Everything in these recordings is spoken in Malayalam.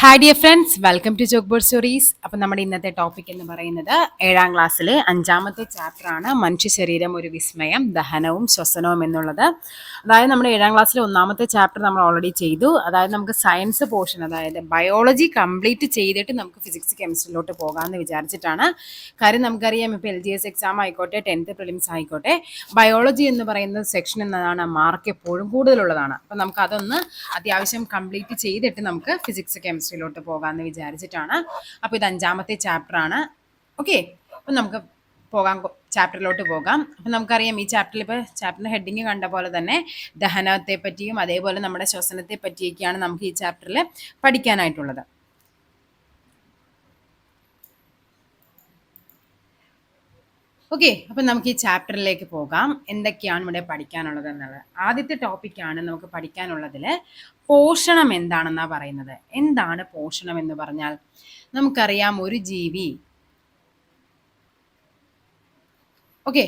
Hi dear friends welcome to joke board stories അപ്പം നമ്മുടെ ഇന്നത്തെ ടോപ്പിക് എന്ന് പറയുന്നത് ഏഴാം ക്ലാസ്സിലെ അഞ്ചാമത്തെ ചാപ്റ്ററാണ് മനുഷ്യ ശരീരം ഒരു വിസ്മയം ദഹനവും ശ്വസനവും എന്നുള്ളത്. അതായത് നമ്മുടെ ഏഴാം ക്ലാസ്സിലെ ഒന്നാമത്തെ ചാപ്റ്റർ നമ്മൾ ഓൾറെഡി ചെയ്തു. അതായത് നമുക്ക് സയൻസ് പോർഷൻ അതായത് ബയോളജി കംപ്ലീറ്റ് ചെയ്തിട്ട് നമുക്ക് ഫിസിക്സ് കെമിസ്ട്രിയിലോട്ട് പോകാമെന്ന് വിചാരിച്ചിട്ടാണ്. കാര്യം നമുക്കറിയാം ഇപ്പോൾ എൽ ജി എസ് എക്സാം ആയിക്കോട്ടെ ടെൻത്ത് പ്രിലിംസ് ആയിക്കോട്ടെ. ബയോളജി എന്ന് പറയുന്ന സെക്ഷൻ എന്നതാണ് മാർക്ക് എപ്പോഴും കൂടുതലുള്ളതാണ്. അപ്പം നമുക്ക് അതൊന്ന് അത്യാവശ്യം കംപ്ലീറ്റ് ചെയ്തിട്ട് നമുക്ക് ഫിസിക്സ് കെമിസ്ട്രിയിലോട്ട് പോകാമെന്ന് വിചാരിച്ചിട്ടാണ്. അപ്പോൾ ഇത് അഞ്ചാമത്തെ ചാപ്റ്റർ ആണ് ഓക്കെ അപ്പം നമുക്ക് പോകാം ചാപ്റ്ററിലോട്ട് പോകാം. അപ്പം നമുക്കറിയാം ഈ ചാപ്റ്ററിൽ ഇപ്പോൾ ചാപ്റ്ററിന്റെ ഹെഡിങ് കണ്ട പോലെ തന്നെ ദഹനത്തെ പറ്റിയും അതേപോലെ നമ്മുടെ ശ്വസനത്തെ പറ്റിയൊക്കെയാണ് നമുക്ക് ഈ ചാപ്റ്ററിൽ പഠിക്കാനായിട്ടുള്ളത്. ഓക്കെ അപ്പം നമുക്ക് ഈ ചാപ്റ്ററിലേക്ക് പോകാം. എന്തൊക്കെയാണ് ഇവിടെ പഠിക്കാനുള്ളത് എന്നുള്ളത്. ആദ്യത്തെ ടോപ്പിക്കാണ് നമുക്ക് പഠിക്കാനുള്ളതിൽ പോഷണം എന്താണെന്നാണ് പറയുന്നത്. എന്താണ് പോഷണം എന്ന് പറഞ്ഞാൽ? നമുക്കറിയാം ഒരു ജീവി. ഓക്കെ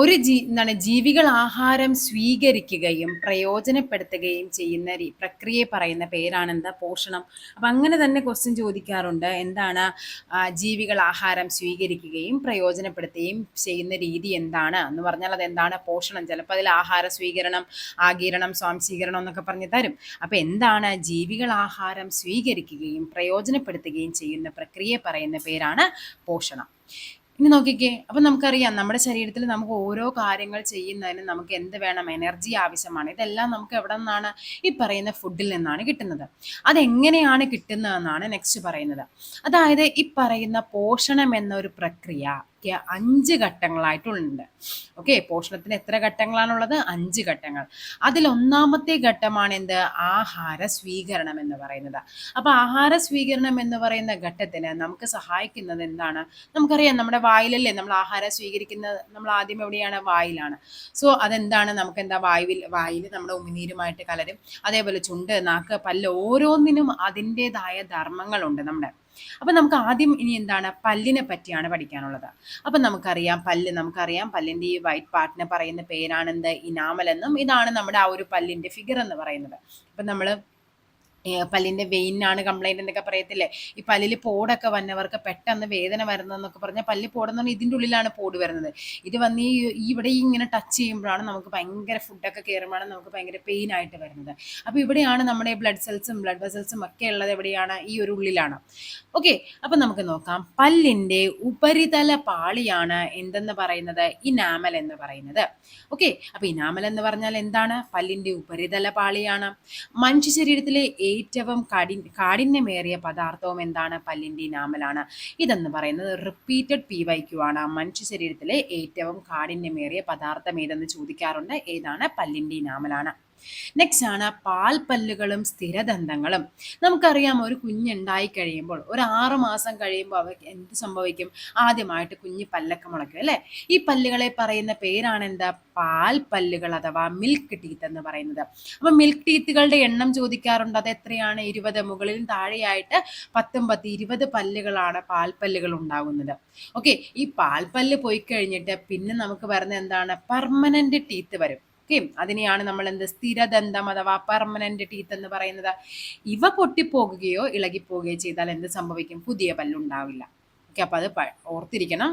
ഒരു ജീ എന്താണ് ജീവികൾ ആഹാരം സ്വീകരിക്കുകയും പ്രയോജനപ്പെടുത്തുകയും ചെയ്യുന്ന പ്രക്രിയയെ പറയുന്ന പേരാണ് എന്താ പോഷണം. അപ്പം അങ്ങനെ തന്നെ ക്വസ്റ്റ്യൻ ചോദിക്കാറുണ്ട്. എന്താണ് ജീവികൾ ആഹാരം സ്വീകരിക്കുകയും പ്രയോജനപ്പെടുത്തുകയും ചെയ്യുന്ന രീതി എന്താണ്? എന്ന് പറഞ്ഞാൽ അത് എന്താണ് പോഷണം. ചിലപ്പോൾ അതിൽ ആഹാര സ്വീകരണം ആകിരണം സ്വാംശീകരണം എന്നൊക്കെ പറഞ്ഞു തരും. അപ്പം എന്താണ് ജീവികൾ ആഹാരം സ്വീകരിക്കുകയും പ്രയോജനപ്പെടുത്തുകയും ചെയ്യുന്ന പ്രക്രിയയെ പറയുന്ന പേരാണ് പോഷണം. ഇനി നോക്കിക്കേ അപ്പം നമുക്കറിയാം നമ്മുടെ ശരീരത്തിൽ നമുക്ക് ഓരോ കാര്യങ്ങൾ ചെയ്യുന്നതിന് നമുക്ക് എന്ത് വേണം? എനർജി ആവശ്യമാണ്. ഇതെല്ലാം നമുക്ക് എവിടെ നിന്നാണ്? ഈ പറയുന്ന ഫുഡിൽ നിന്നാണ് കിട്ടുന്നത്. അതെങ്ങനെയാണ് കിട്ടുന്നതെന്നാണ് നെക്സ്റ്റ് പറയുന്നത്. അതായത് ഈ പറയുന്ന പോഷണം എന്നൊരു പ്രക്രിയ ക്ക് അഞ്ച് ഘട്ടങ്ങളായിട്ടുണ്ട് ഓക്കെ പോഷണത്തിന് എത്ര ഘട്ടങ്ങളാണുള്ളത്? അഞ്ച് ഘട്ടങ്ങൾ. അതിൽ ഒന്നാമത്തെ ഘട്ടമാണ് എന്ത്? ആഹാര സ്വീകരണം എന്ന് പറയുന്നത്. അപ്പൊ ആഹാര സ്വീകരണം എന്ന് പറയുന്ന ഘട്ടത്തിന് നമുക്ക് സഹായിക്കുന്നത് എന്താണ്? നമുക്കറിയാം നമ്മുടെ വായിലല്ലേ നമ്മൾ ആഹാരം സ്വീകരിക്കുന്നത്? നമ്മൾ ആദ്യം എവിടെയാണ്? വായിലാണ്. സോ അതെന്താണ്? നമുക്ക് എന്താ? വായുവിൽ വായിൽ നമ്മുടെ ഉമിനീരുമായിട്ട് കലരും. അതേപോലെ ചുണ്ട് നാക്ക് പല്ല് ഓരോന്നിനും അതിന്റെതായ ധർമ്മങ്ങളുണ്ട് നമ്മുടെ. അപ്പൊ നമുക്ക് ആദ്യം ഇനി എന്താണ് പല്ലിനെ പറ്റിയാണ് പഠിക്കാനുള്ളത്. അപ്പം നമുക്കറിയാം പല്ല് നമുക്കറിയാം പല്ലിന്റെ ഈ വൈറ്റ് പാർട്ടിനെ പറയുന്ന പേരാണെന്ത്? ഇനാമൽ എന്നും ഇതാണ് നമ്മുടെ ആ ഒരു പല്ലിന്റെ ഫിഗർ എന്ന് പറയുന്നത്. അപ്പം നമ്മൾ ഏ, പല്ലിന്റെ വെയിനാണ് കംപ്ലൈന്റ് എന്നൊക്കെ പറയത്തില്ലേ? ഈ പല്ലിൽ പോടൊക്കെ വന്നവർക്ക് പെട്ടെന്ന് വേദന വരുന്നതെന്നൊക്കെ പറഞ്ഞാൽ പല്ല് പോടെന്ന് പറഞ്ഞാൽ ഇതിന്റെ ഉള്ളിലാണ് പോട് വരുന്നത്. ഇത് വന്ന് ഈ ഇവിടെ ഇങ്ങനെ ടച്ച് ചെയ്യുമ്പോഴാണ് നമുക്ക് ഭയങ്കര ഫുഡൊക്കെ കയറുമ്പോഴാണ് നമുക്ക് ഭയങ്കര പെയിൻ ആയിട്ട് വരുന്നത്. അപ്പോൾ ഇവിടെയാണ് നമ്മുടെ ബ്ലഡ് സെൽസും ബ്ലഡ് വെസൽസും ഒക്കെ ഉള്ളത് എവിടെയാണ്? ഈ ഒരു ഉള്ളിലാണ്. ഓക്കെ അപ്പൊ നമുക്ക് നോക്കാം. പല്ലിന്റെ ഉപരിതല പാളിയാണ് എന്തെന്ന് പറയുന്നത്? ഇനാമൽ എന്ന് പറയുന്നത്. ഓക്കെ അപ്പൊ ഇനാമൽ എന്ന് പറഞ്ഞാൽ എന്താണ്? പല്ലിന്റെ ഉപരിതല പാളിയാണ്. മനുഷ്യ ശരീരത്തിലെ ഏറ്റവും കടി കാഠിന്യമേറിയ പദാർത്ഥവും എന്താണ്? പല്ലിന്റെ ഇനാമലാണ്. ഇതെന്ന് പറയുന്നത് റിപ്പീറ്റഡ് പി വൈ ക്യു ആണ്. മനുഷ്യ ശരീരത്തിലെ ഏറ്റവും കാഠിന്യമേറിയ പദാർത്ഥം ഏതെന്ന് ചോദിക്കാറുണ്ട്? ഏതാണ്? പല്ലിന്റെ ഇനാമലാണ്. നെക്സ്റ്റ് ആണ് പാൽപ്പല്ലുകളും സ്ഥിരദന്തങ്ങളും. നമുക്കറിയാം ഒരു കുഞ്ഞുണ്ടായി കഴിയുമ്പോൾ ഒരു ആറ് മാസം കഴിയുമ്പോൾ അവർക്ക് എന്ത് സംഭവിക്കും? ആദ്യമായിട്ട് കുഞ്ഞ് പല്ലൊക്കെ മുളയ്ക്കും അല്ലേ? ഈ പല്ലുകളെ പറയുന്ന പേരാണ് എന്താ പാൽപ്പല്ലുകൾ അഥവാ മിൽക്ക് ടീത്ത് എന്ന് പറയുന്നത്. അപ്പൊ മിൽക്ക് ടീത്തുകളുടെ എണ്ണം ചോദിക്കാറുണ്ട്. അത് എത്രയാണ്? ഇരുപത്. മുകളിലും താഴെയായിട്ട് പത്തും പത്ത് ഇരുപത് പല്ലുകളാണ് പാൽപ്പല്ലുകൾ ഉണ്ടാകുന്നത്. ഓക്കെ ഈ പാൽപ്പല്ല് പോയി കഴിഞ്ഞിട്ട് പിന്നെ നമുക്ക് വരുന്ന എന്താണ്? പെർമനന്റ് ടീത്ത് വരും. ഓക്കെ അതിനെയാണ് നമ്മൾ എന്ത് സ്ഥിരദന്തം അഥവാ പെർമനന്റ് ടീത്ത് എന്ന് പറയുന്നത്. ഇവ പൊട്ടിപ്പോകുകയോ ഇളകിപ്പോകുകയോ ചെയ്താൽ എന്ത് സംഭവിക്കും? പുതിയ പല്ലുണ്ടാവില്ല. ഓക്കെ അപ്പൊ അത് ഓർത്തിരിക്കണം.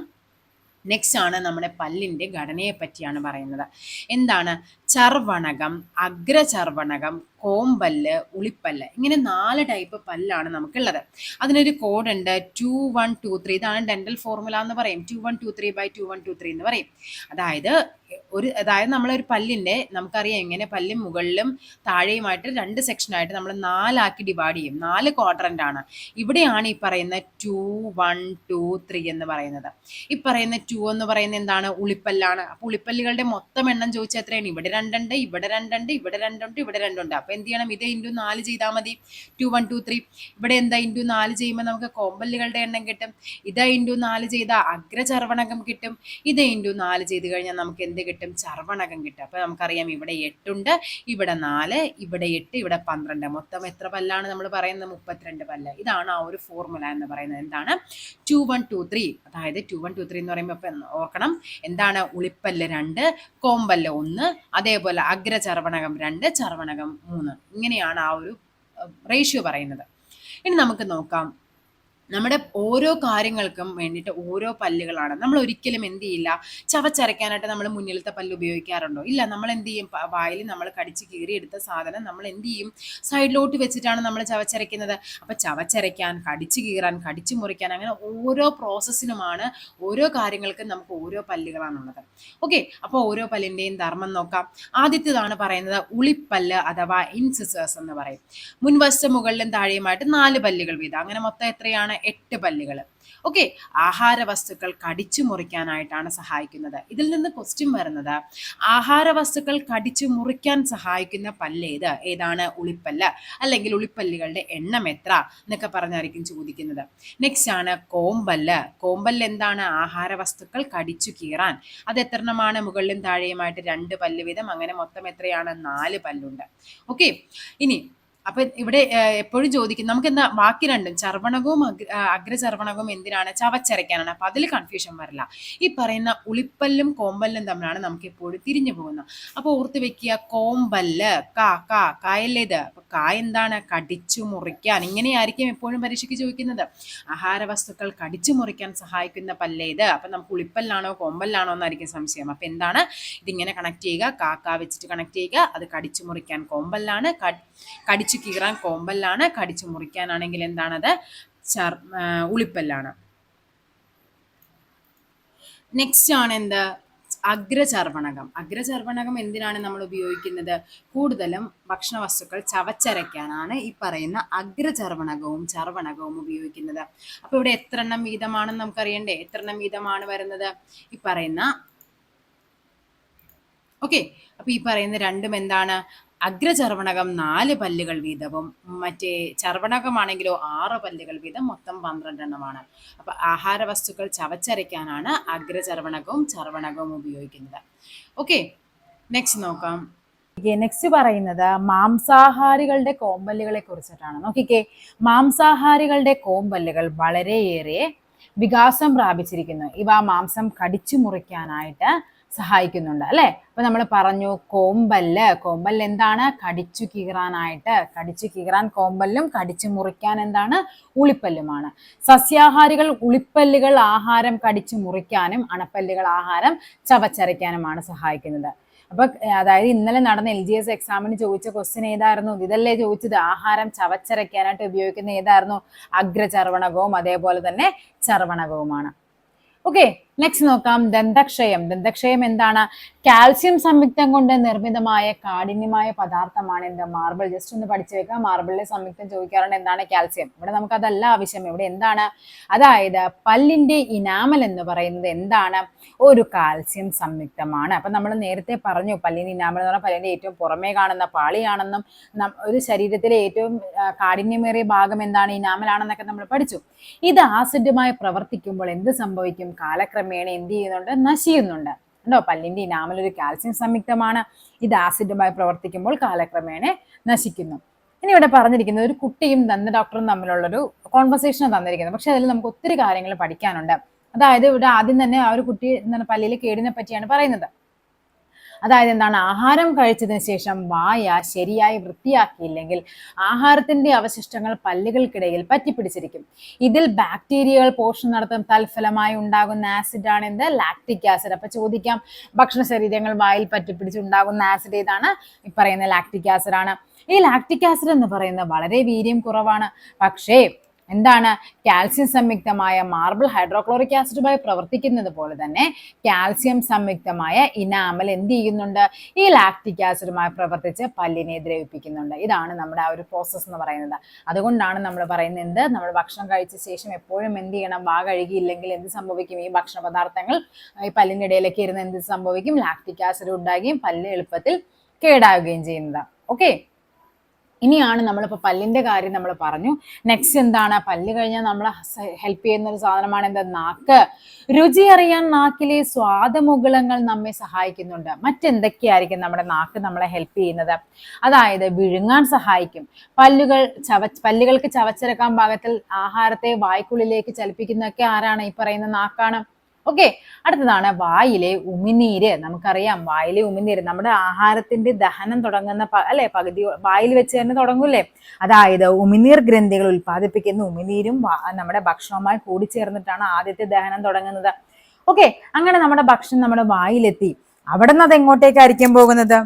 നെക്സ്റ്റ് ആണ് നമ്മുടെ പല്ലിന്റെ ഘടനയെ പറ്റിയാണ് പറയുന്നത്. എന്താണ്? ചർവണകം അഗ്രചർവണകം കോമ്പല്ല് ഉളിപ്പല്ല് ഇങ്ങനെ നാല് ടൈപ്പ് പല്ലാണ് നമുക്കുള്ളത്. അതിനൊരു കോഡ് ഉണ്ട് ടു വൺ ടു ത്രീ ഇതാണ് ഡെന്റൽ ഫോർമുല എന്ന് പറയും. Two one two three by two one two three എന്ന് പറയും. അതായത് ഒരു അതായത് നമ്മളൊരു പല്ലിന്റെ നമുക്കറിയാം എങ്ങനെ പല്ലും മുകളിലും താഴെയുമായിട്ട് രണ്ട് സെക്ഷനായിട്ട് നമ്മൾ നാലാക്കി ഡിവൈഡ് ചെയ്യും. നാല് ക്വാഡ്രന്റ് ആണ്. ഇവിടെയാണ് ഈ പറയുന്ന ടു വൺ ടു ത്രീ എന്ന് പറയുന്നത്. ഈ പറയുന്ന ടു എന്ന് പറയുന്നത് എന്താണ്? ഉളിപ്പല്ലാണ്. അപ്പോൾ ഉളിപ്പല്ലുകളുടെ മൊത്തം എണ്ണം ചോദിച്ചാൽ എത്രയാണ്? ഇവിടെ രണ്ടുണ്ട് ഇവിടെ രണ്ടുണ്ട് ഇവിടെ രണ്ടുണ്ട് ഇവിടെ രണ്ടുണ്ട്. എന്ത് ചെയ്യണം? ഇത് ഇന്റു നാല് ചെയ്താൽ മതി. ടു വൺ ടു ത്രീ ഇവിടെ എന്താ ഇന്റു നാല് ചെയ്യുമ്പോൾ നമുക്ക് കോമ്പല്ലുകളുടെ എണ്ണം കിട്ടും. ഇത് ഇന്റു നാല് ചെയ്താൽ അഗ്രചർവണകം കിട്ടും. ഇത് ഇന്റു നാല് ചെയ്ത് കഴിഞ്ഞാൽ നമുക്ക് എന്ത് കിട്ടും? ചർവണകം കിട്ടും. അപ്പോൾ നമുക്കറിയാം ഇവിടെ എട്ടുണ്ട് ഇവിടെ നാല് ഇവിടെ എട്ട് ഇവിടെ പന്ത്രണ്ട്. മൊത്തം എത്ര പല്ലാണ് നമ്മൾ പറയുന്നത്? മുപ്പത്തിരണ്ട് പല്ല്. ഇതാണ് ആ ഒരു ഫോർമുല എന്ന് പറയുന്നത്. എന്താണ്? ടു വൺ ടു ത്രീ അതായത് ടു വൺ ടു ത്രീ എന്ന് പറയുമ്പോൾ ഇപ്പം ഓർക്കണം. എന്താണ്? ഉളിപ്പല്ല് രണ്ട് കോമ്പല്ല് ഒന്ന് അതേപോലെ അഗ്രചർവണകം രണ്ട് ചർവണകം മൂന്ന് ഇങ്ങനെയാണ് ആ ഒരു റേഷ്യോ പറയുന്നത്. ഇനി നമുക്ക് നോക്കാം. നമ്മുടെ ഓരോ കാര്യങ്ങൾക്കും വേണ്ടിയിട്ട് ഓരോ പല്ലുകളാണ്. നമ്മൾ ഒരിക്കലും എന്ത് ചെയ്യില്ല. ചവച്ചരയ്ക്കാനായിട്ട് നമ്മൾ മുന്നിലത്തെ പല്ല് ഉപയോഗിക്കാറുണ്ടോ? ഇല്ല. നമ്മൾ എന്ത് ചെയ്യും? വായിൽ നമ്മൾ കടിച്ച് കീറിയെടുത്ത സാധനം നമ്മൾ എന്ത് ചെയ്യും? സൈഡിലോട്ട് വെച്ചിട്ടാണ് നമ്മൾ ചവച്ചരയ്ക്കുന്നത്. അപ്പൊ ചവച്ചരയ്ക്കാൻ കടിച്ച് കീറാൻ കടിച്ച് മുറിക്കാൻ അങ്ങനെ ഓരോ പ്രോസസ്സിനുമാണ് ഓരോ കാര്യങ്ങൾക്കും നമുക്ക് ഓരോ പല്ലുകളാണുള്ളത്. ഓക്കെ. അപ്പോൾ ഓരോ പല്ലിന്റെയും ധർമ്മം നോക്കാം. ആദ്യത്തേതാണ് പറയുന്നത് ഉളിപ്പല്ല് അഥവാ ഇൻസിസേഴ്സ് എന്ന് പറയും. മുൻവശത്തെ മുകളിലും താഴെയുമായിട്ട് നാല് പല്ലുകൾ വീതം. അങ്ങനെ മൊത്തം എത്രയാണ്? എട്ട് പല്ലുകൾ ഓക്കെ ആഹാര വസ്തുക്കൾ കടിച്ചു മുറിക്കാനായിട്ടാണ് സഹായിക്കുന്നത്. ഇതിൽ നിന്ന് ക്വസ്റ്റ്യൻ വരുന്നത് ആഹാര വസ്തുക്കൾ കടിച്ചു മുറിക്കാൻ സഹായിക്കുന്ന പല്ല് ഏത്? ഏതാണ്? ഉളിപ്പല്ല് അല്ലെങ്കിൽ ഉളിപ്പല്ലുകളുടെ എണ്ണം എത്ര? എന്നൊക്കെ പറഞ്ഞായിരിക്കും ചോദിക്കുന്നത്. നെക്സ്റ്റ് ആണ് കോമ്പല്ല്. കോമ്പല്ല് എന്താണ്? ആഹാര വസ്തുക്കൾ കടിച്ചു കീറാൻ. അത് എത്രണ്ണമാണ്? മുകളിലും താഴെയുമായിട്ട് രണ്ട് പല്ല് വീതം. അങ്ങനെ മൊത്തം എത്രയാണ്? നാല് പല്ലുണ്ട്. ഓക്കെ ഇനി അപ്പൊ ഇവിടെ എപ്പോഴും ചോദിക്കും നമുക്ക് എന്താ ബാക്കി രണ്ടും ചർവണകവും അഗ്രചർവണകവും എന്തിനാണ്? ചവച്ചരയ്ക്കാനാണ്. അപ്പൊ അതിൽ കൺഫ്യൂഷൻ വരില്ല. ഈ പറയുന്ന ഉളിപ്പല്ലും കോമ്പല്ലും തമ്മിലാണ് നമുക്ക് എപ്പോഴും തിരിഞ്ഞു പോകുന്നത്. അപ്പൊ ഓർത്ത് വെക്കുക കോമ്പല്ല് കാ കാ കായല്ലേത് അപ്പൊ കാ എന്താണ്? കടിച്ചു മുറിക്കാൻ. ഇങ്ങനെയായിരിക്കും എപ്പോഴും പരീക്ഷയ്ക്ക് ചോദിക്കുന്നത്. ആഹാര വസ്തുക്കൾ കടിച്ചു മുറിക്കാൻ സഹായിക്കുന്ന പല്ലേത് അപ്പൊ നമുക്ക് ഉളിപ്പല്ലാണോ കോമ്പല്ലാണോ എന്നായിരിക്കും സംശയം. അപ്പൊ എന്താണ്? ഇതിങ്ങനെ കണക്ട് ചെയ്യുക കാക്ക വെച്ചിട്ട് കണക്ട് ചെയ്യുക. അത് കടിച്ചു മുറിക്കാൻ കോമ്പല്ലാണ്. കടിച്ചു കീറാൻ കോമ്പല്ലാണ് കടിച്ചു മുറിക്കാനാണെങ്കിൽ എന്താണത്? ചർ ഉളിപ്പല്ലാണ്. നെക്സ്റ്റ് ആണ് എന്ത്? അഗ്രചർവണകം. അഗ്രചർവണകം എന്തിനാണ് നമ്മൾ ഉപയോഗിക്കുന്നത്? കൂടുതലും ഭക്ഷണ വസ്തുക്കൾ ചവച്ചരയ്ക്കാനാണ് ഈ പറയുന്ന അഗ്രചർവണകവും ചർവണകവും ഉപയോഗിക്കുന്നത്. അപ്പോൾ ഇവിടെ എത്ര എണ്ണം വീതമാണെന്ന് നമുക്കറിയണ്ടേ? എത്ര എണ്ണം വീതമാണ് വരുന്നത്? ഈ പറയുന്ന ഓക്കെ അപ്പൊ ഈ പറയുന്ന രണ്ടും എന്താണ്? അഗ്രചർവണകം നാല് പല്ലുകൾ വീതവും മറ്റേ ചർവണകമാണെങ്കിലോ ആറ് പല്ലുകൾ വീതം മൊത്തം പന്ത്രണ്ടെണ്ണമാണ്. അപ്പൊ ആഹാര വസ്തുക്കൾ ചവച്ചരയ്ക്കാനാണ് അഗ്രചർവണകവും ചർവണകവും ഉപയോഗിക്കുന്നത്. ഓക്കെ നെക്സ്റ്റ് നോക്കാം. നെക്സ്റ്റ് പറയുന്നത് മാംസാഹാരികളുടെ കോമ്പല്ലുകളെ കുറിച്ചിട്ടാണ്. നോക്കിക്കേ മാംസാഹാരികളുടെ കോമ്പല്ലുകൾ വളരെയേറെ വികാസം പ്രാപിച്ചിരിക്കുന്നു. ഇവ മാംസം കടിച്ചു മുറിക്കാനായിട്ട് സഹായിക്കുന്നുണ്ട് അല്ലെ? അപ്പൊ നമ്മൾ പറഞ്ഞു കോമ്പല്ല്. കോമ്പല്ല് എന്താണ്? കടിച്ചു കീറാനായിട്ട് കടിച്ചു കീറാൻ കോമ്പല്ലും കടിച്ചു മുറിക്കാൻ എന്താണ്? ഉളിപ്പല്ലുമാണ്. സസ്യാഹാരികൾ ഉളിപ്പല്ലുകൾ ആഹാരം കടിച്ചു മുറിക്കാനും അണപ്പല്ലുകൾ ആഹാരം ചവച്ചരയ്ക്കാനുമാണ് സഹായിക്കുന്നത്. അപ്പൊ അതായത് ഇന്നലെ നടന്ന എൽ ജി എസ് എക്സാമിന് ചോദിച്ച ക്വസ്റ്റ്യൻ ഏതായിരുന്നു? ഇതല്ലേ ചോദിച്ചത്. ആഹാരം ചവച്ചരയ്ക്കാനായിട്ട് ഉപയോഗിക്കുന്ന ഏതായിരുന്നു? അഗ്രചർവണകവും അതേപോലെ തന്നെ ചർവണകവുമാണ്. ഓക്കെ നെക്സ്റ്റ് നോക്കാം. ദന്തക്ഷയം. ദന്തക്ഷയം എന്താണ്? കാൽസ്യം സംയുക്തം കൊണ്ട് നിർമ്മിതമായ കാഠിന്യമായ പദാർത്ഥമാണ് എന്ത്? മാർബിൾ ജസ്റ്റ് ഒന്ന് പഠിച്ചു വെക്കാം. മാർബിളിലെ സംയുക്തം ചോദിക്കാറുണ്ട് എന്താണ് കാൽസ്യം? ഇവിടെ നമുക്ക് അതല്ല ആവശ്യം. ഇവിടെ എന്താണ്? അതായത് പല്ലിന്റെ ഇനാമൽ എന്ന് പറയുന്നത് എന്താണ്? ഒരു കാൽസ്യം സംയുക്തമാണ്. അപ്പൊ നമ്മൾ നേരത്തെ പറഞ്ഞു പല്ലിന്റെ ഇനാമൽ എന്ന് പറഞ്ഞാൽ പല്ലിന്റെ ഏറ്റവും പുറമേ കാണുന്ന പാളിയാണെന്നും ഒരു ശരീരത്തിലെ ഏറ്റവും കാഠിന്യമേറിയ ഭാഗം എന്താണ്? ഇനാമൽ ആണെന്നൊക്കെ നമ്മൾ പഠിച്ചു. ഇത് ആസിഡുമായി പ്രവർത്തിക്കുമ്പോൾ എന്ത് സംഭവിക്കും? കാലക്രമേണ എന്ത് ചെയ്യുന്നുണ്ട്? നശിക്കുന്നുണ്ട് ഉണ്ടോ പല്ലിന്റെ ഇനാമൽ ഒരു കാൽസ്യം സംയുക്തമാണ്. ഇത് ആസിഡുമായി പ്രവർത്തിക്കുമ്പോൾ കാലക്രമേണ നശിക്കുന്നു. ഇനി ഇവിടെ പറഞ്ഞിരിക്കുന്നത് ഒരു കുട്ടിയും ദന്ത ഡോക്ടറും തമ്മിലുള്ളൊരു കോൺവെർസേഷൻ തന്നിരിക്കുന്നത്. പക്ഷെ അതിൽ നമുക്ക് ഒത്തിരി കാര്യങ്ങൾ പഠിക്കാനുണ്ട്. അതായത് ഇവിടെ ആദ്യം തന്നെ ആ ഒരു കുട്ടി എന്താണ് പല്ലിലെ കേടിനെ പറ്റിയാണ് പറയുന്നത്. അതായത് എന്താണ്? ആഹാരം കഴിച്ചതിന് ശേഷം വായ ശരിയായി വൃത്തിയാക്കിയില്ലെങ്കിൽ ആഹാരത്തിന്റെ അവശിഷ്ടങ്ങൾ പല്ലുകൾക്കിടയിൽ പറ്റിപ്പിടിച്ചിരിക്കും. ഇതിൽ ബാക്ടീരിയകൾ പോഷണം നടത്തും. തൽഫലമായി ഉണ്ടാകുന്ന ആസിഡ് ആണ് എന്ത്? ലാക്ടിക് ആസിഡ് അപ്പൊ ചോദിക്കാം ഭക്ഷണ ശരീരങ്ങൾ വായിൽ പറ്റിപ്പിടിച്ചുണ്ടാകുന്ന ആസിഡ് ഏതാണ്? ഈ പറയുന്ന ലാക്ടിക് ആസിഡ് ആണ്. ഈ ലാക്ടിക് ആസിഡ് എന്ന് പറയുന്നത് വളരെ വീര്യം കുറവാണ്. പക്ഷേ എന്താണ്? കാൽസ്യം സംയുക്തമായ മാർബിൾ ഹൈഡ്രോക്ലോറിക് ആസിഡുമായി പ്രവർത്തിക്കുന്നത് പോലെ തന്നെ കാൽസ്യം സംയുക്തമായ ഇനാമൽ എന്ത് ചെയ്യുന്നുണ്ട്? ഈ ലാക്റ്റിക് ആസിഡുമായി പ്രവർത്തിച്ച് പല്ലിനെ ദ്രവിപ്പിക്കുന്നുണ്ട്. ഇതാണ് നമ്മുടെ ആ ഒരു പ്രോസസ്സ് എന്ന് പറയുന്നത്. അതുകൊണ്ടാണ് നമ്മൾ പറയുന്നത് എന്ത്? നമ്മൾ ഭക്ഷണം കഴിച്ച ശേഷം എപ്പോഴും എന്ത് ചെയ്യണം? വാ കഴുകിയില്ലെങ്കിൽ എന്ത് സംഭവിക്കും? ഈ ഭക്ഷണ പദാർത്ഥങ്ങൾ ഈ പല്ലിന്റെ ഇടയിലേക്ക് ഇരുന്ന് എന്ത് സംഭവിക്കും? ലാക്റ്റിക് ആസിഡ് ഉണ്ടാകുകയും പല്ല് എളുപ്പത്തിൽ കേടാവുകയും ചെയ്യുന്നത് ഓക്കെ ഇനിയാണ് നമ്മളിപ്പോൾ പല്ലിന്റെ കാര്യം നമ്മൾ പറഞ്ഞു. നെക്സ്റ്റ് എന്താണ്? പല്ല് കഴിഞ്ഞാൽ നമ്മളെ ഹെൽപ്പ് ചെയ്യുന്ന ഒരു സാധനമാണ് എന്താ? നാക്ക്. രുചി അറിയാൻ നാക്കിലെ സ്വാദമുകുളങ്ങൾ നമ്മെ സഹായിക്കുന്നുണ്ട്. മറ്റെന്തൊക്കെയായിരിക്കും നമ്മുടെ നാക്ക് നമ്മളെ ഹെൽപ്പ് ചെയ്യുന്നത്? അതായത് വിഴുങ്ങാൻ സഹായിക്കും. പല്ലുകൾ ചവ പല്ലുകൾക്ക് ചവച്ചിറക്കാൻ ഭാഗത്തിൽ ആഹാരത്തെ വായ്ക്കുള്ളിലേക്ക് ചലിപ്പിക്കുന്നതൊക്കെ ആരാണ് ഈ പറയുന്ന നാക്കാണ്? ഓക്കെ അടുത്തതാണ് വായിലെ ഉമിനീര്. നമുക്കറിയാം വായിലെ ഉമിനീര് നമ്മുടെ ആഹാരത്തിന്റെ ദഹനം തുടങ്ങുന്ന അല്ലെ? പകുതി വായിൽ വെച്ച് തന്നെ തുടങ്ങൂലേ അതായത് ഉമിനീർ ഗ്രന്ഥികൾ ഉൽപ്പാദിപ്പിക്കുന്ന ഉമിനീരും നമ്മുടെ ഭക്ഷണവുമായി കൂടിച്ചേർന്നിട്ടാണ് ആദ്യത്തെ ദഹനം തുടങ്ങുന്നത്. ഓക്കെ അങ്ങനെ നമ്മുടെ ഭക്ഷണം നമ്മുടെ വായിലെത്തി. അവിടെ നിന്ന് അത് എങ്ങോട്ടേക്കായിരിക്കും പോകുന്നത്?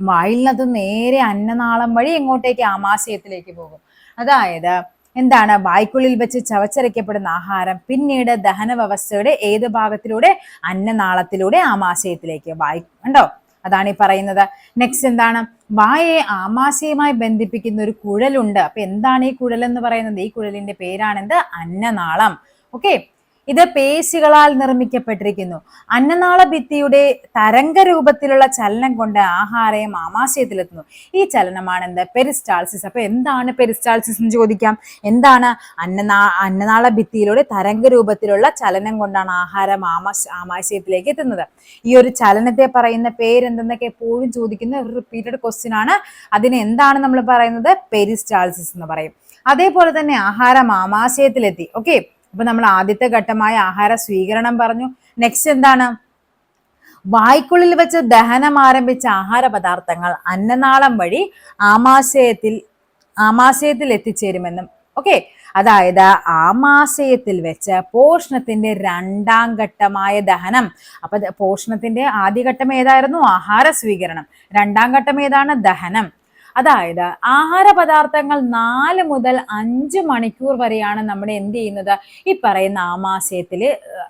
വായിൽ നിന്ന് നേരെ അന്നനാളം വഴി എങ്ങോട്ടേക്ക്? ആമാശയത്തിലേക്ക് പോകും. അതായത് എന്താണ് വായ്ക്കുള്ളിൽ വെച്ച് ചവച്ചരയ്ക്കപ്പെടുന്ന ആഹാരം പിന്നീട് ദഹന വ്യവസ്ഥയുടെ ഏത് ഭാഗത്തിലൂടെ അന്നനാളത്തിലൂടെ ആമാശയത്തിലേക്ക് വായി ഉണ്ടോ അതാണ് ഈ പറയുന്നത്. നെക്സ്റ്റ് എന്താണ്? വായയെ ആമാശയമായി ബന്ധിപ്പിക്കുന്ന ഒരു കുഴലുണ്ട്. അപ്പൊ എന്താണ് ഈ കുഴൽ എന്ന് പറയുന്നത്? ഈ കുഴലിന്റെ പേരാണെന്ത്? അന്നനാളം. ഓക്കെ ഇത് പേശികളാൽ നിർമ്മിക്കപ്പെട്ടിരിക്കുന്നു. അന്നനാള ഭിത്തിയുടെ തരംഗ രൂപത്തിലുള്ള ചലനം കൊണ്ട് ആഹാരം ആമാശയത്തിലെത്തുന്നു ഈ ചലനമാണ് എന്ത് പെരിസ്റ്റാൾസിസ്. അപ്പൊ എന്താണ് പെരിസ്റ്റാൾസിസ് എന്ന് ചോദിക്കാം? എന്താണ് അന്നനാ അന്നനാള ഭിത്തിയിലൂടെ തരംഗ രൂപത്തിലുള്ള ചലനം കൊണ്ടാണ് ആഹാരം ആമാശ ആമാശയത്തിലേക്ക് എത്തുന്നത്. ഈ ഒരു ചലനത്തെ പറയുന്ന പേരെന്തെന്നൊക്കെ എപ്പോഴും ചോദിക്കുന്ന ഒരു റിപ്പീറ്റഡ് ക്വസ്റ്റ്യൻ ആണ്. അതിന് എന്താണ് നമ്മൾ പറയുന്നത്? പെരിസ്റ്റാൾസിസ് എന്ന് പറയും. അതേപോലെ തന്നെ ആഹാരം ആമാശയത്തിലെത്തി ഓക്കെ അപ്പൊ നമ്മൾ ആദ്യത്തെ ഘട്ടമായ ആഹാര സ്വീകരണം പറഞ്ഞു. നെക്സ്റ്റ് എന്താണ്? വായ്ക്കുള്ളിൽ വെച്ച് ദഹനം ആരംഭിച്ച ആഹാര പദാർത്ഥങ്ങൾ അന്നനാളം വഴി ആമാശയത്തിൽ ആമാശയത്തിൽ എത്തിച്ചേരുമെന്നും ഓക്കെ അതായത് ആമാശയത്തിൽ വെച്ച് പോഷണത്തിന്റെ രണ്ടാം ഘട്ടമായ ദഹനം. അപ്പൊ പോഷണത്തിന്റെ ആദ്യഘട്ടം ഏതായിരുന്നു? ആഹാര സ്വീകരണം. രണ്ടാം ഘട്ടം ഏതാണ്? ദഹനം. അതായത് ആഹാര പദാർത്ഥങ്ങൾ നാല് മുതൽ അഞ്ച് മണിക്കൂർ വരെയാണ് നമ്മൾ എന്ത് ചെയ്യുന്നത്? ഈ പറയുന്ന ആമാശയത്തിൽ